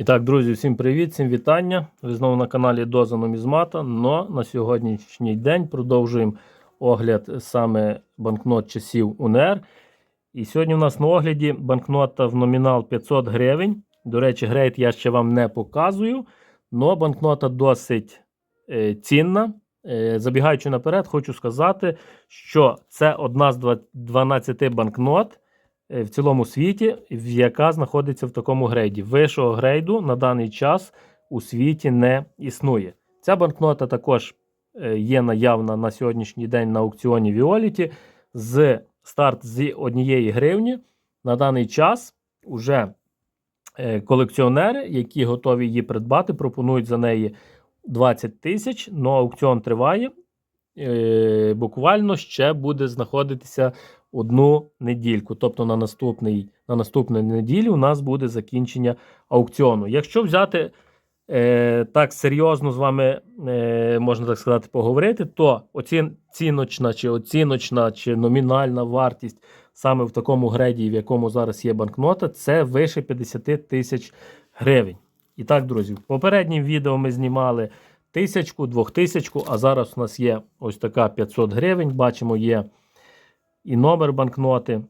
І так, друзі, всім привіт, всім вітання. Ви знову на каналі Доза Нумізмата. Но на сьогоднішній день продовжуємо огляд саме банкнот часів УНР. І сьогодні у нас на огляді банкнота в номінал 500 гривень. До речі, грейд я ще вам не показую, але банкнота досить е, цінна. Е, забігаючи наперед, хочу сказати, що це одна з 12 банкнот в цілому світі, яка знаходиться в такому грейді. Вищого грейду на даний час у світі не існує. Ця банкнота також е, є наявна на сьогоднішній день на аукціоні Violet з старт з однієї гривні. На даний час уже е, колекціонери, які готові її придбати, пропонують за неї 20 тисяч, але аукціон триває. Е, буквально ще буде знаходитися одну недільку. Тобто на наступний, на наступну неділю у нас буде закінчення аукціону. Якщо взяти е, так серйозно з вами, е, можна так сказати, поговорити, то оціночна чи оціночна чи номінальна вартість саме в такому греді, в якому зараз є банкнота, це вище 50 тисяч гривень. І так, друзі, в попереднім відео ми знімали тисячку, двохтисячку, а зараз у нас є ось така 500 гривень. Бачимо, є і номер банкноти,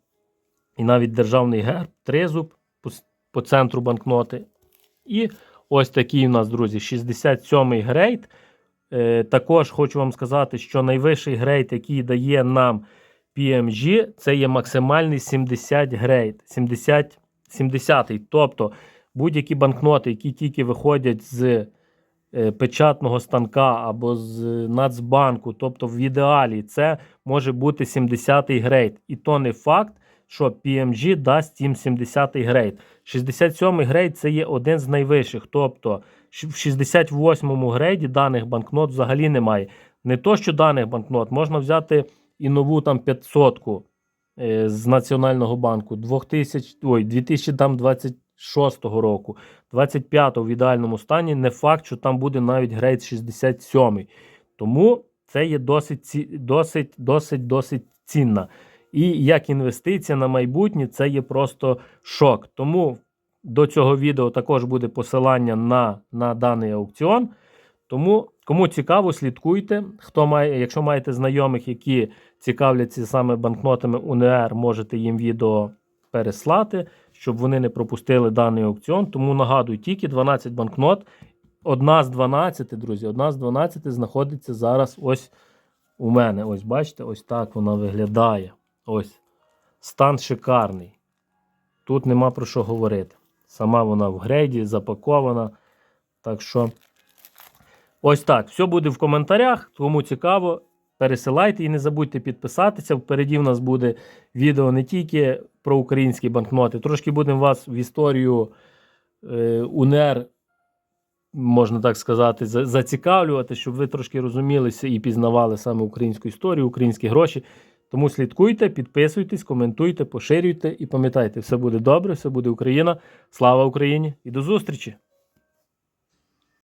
і навіть державний герб, тризуб по, центру банкноти. І ось такий у нас, друзі, 67-й грейд. Е, також хочу вам сказати, що найвищий грейд, який дає нам PMG, це є максимальний 70 грейд. 70, 70-й. Тобто будь-які банкноти, які тільки виходять з печатного станка або з Нацбанку, тобто в ідеалі, це може бути 70-й грейд. І то не факт, що PMG дасть їм 70-й грейд. 67-й грейд це є один з найвищих. Тобто в 68-му грейді даних банкнот взагалі немає. Не то, що даних банкнот, можна взяти і нову там 500-ку е, з Національного банку 2000, ой, 2026 року, 25-го в ідеальному стані. Не факт, що там буде навіть грейд 67. Тому це є досить, досить, досить, досить цінна. І як інвестиція на майбутнє, це є просто шок. Тому до цього відео також буде посилання на, на даний аукціон. Тому, кому цікаво, слідкуйте. Хто має, якщо маєте знайомих, які цікавляться саме банкнотами УНР, можете їм відео переслати, щоб вони не пропустили даний аукціон. Тому нагадую, тільки 12 банкнот. Одна з 12, друзі, одна з 12 знаходиться зараз ось у мене. Ось бачите, ось так вона виглядає. Ось. Стан шикарний. Тут нема про що говорити. Сама вона в грейді, запакована. Так що, ось так. Все буде в коментарях. Кому цікаво, пересилайте і не забудьте підписатися. Впереді в нас буде відео не тільки про українські банкноти. Трошки будемо вас в історію е, УНР, можна так сказати, зацікавлювати, щоб ви трошки розумілися і пізнавали саме українську історію, українські гроші. Тому слідкуйте, підписуйтесь, коментуйте, поширюйте і пам'ятайте, все буде добре, все буде Україна. Слава Україні і до зустрічі!